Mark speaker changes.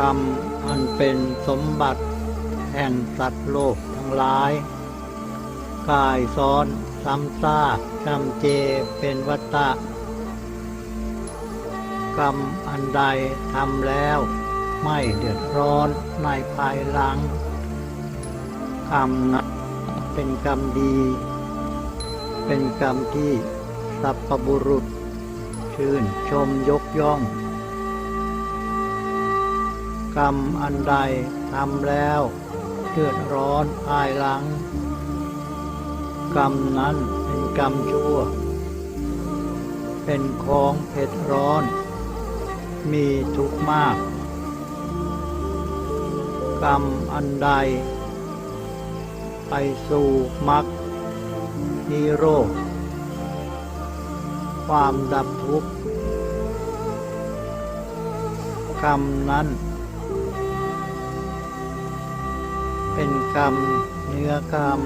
Speaker 1: กรรมอันเป็นสมบัติแห่งสัตว์โลกทั้งหลาย กายซ้อนซ้ำซากจำเจเป็นวัตตะ กรรมอันใดทำแล้วไม่เดือดร้อนในภายหลัง กรรมนั้นเป็นกรรมดี เป็นกรรมที่สัพพบุรุษ ชื่นชมยกย่อง กรรมอันใดทำแล้วเดือดร้อนภายหลัง กรรมนั้นเป็นกรรมชั่ว เป็นของเผ็ดร้อน มีทุกข์มาก กรรมอันใด ไปสู่มรรคนิโรธความดับทุกข์กรรมนั้น เป็นกรรม เนื้อกรรม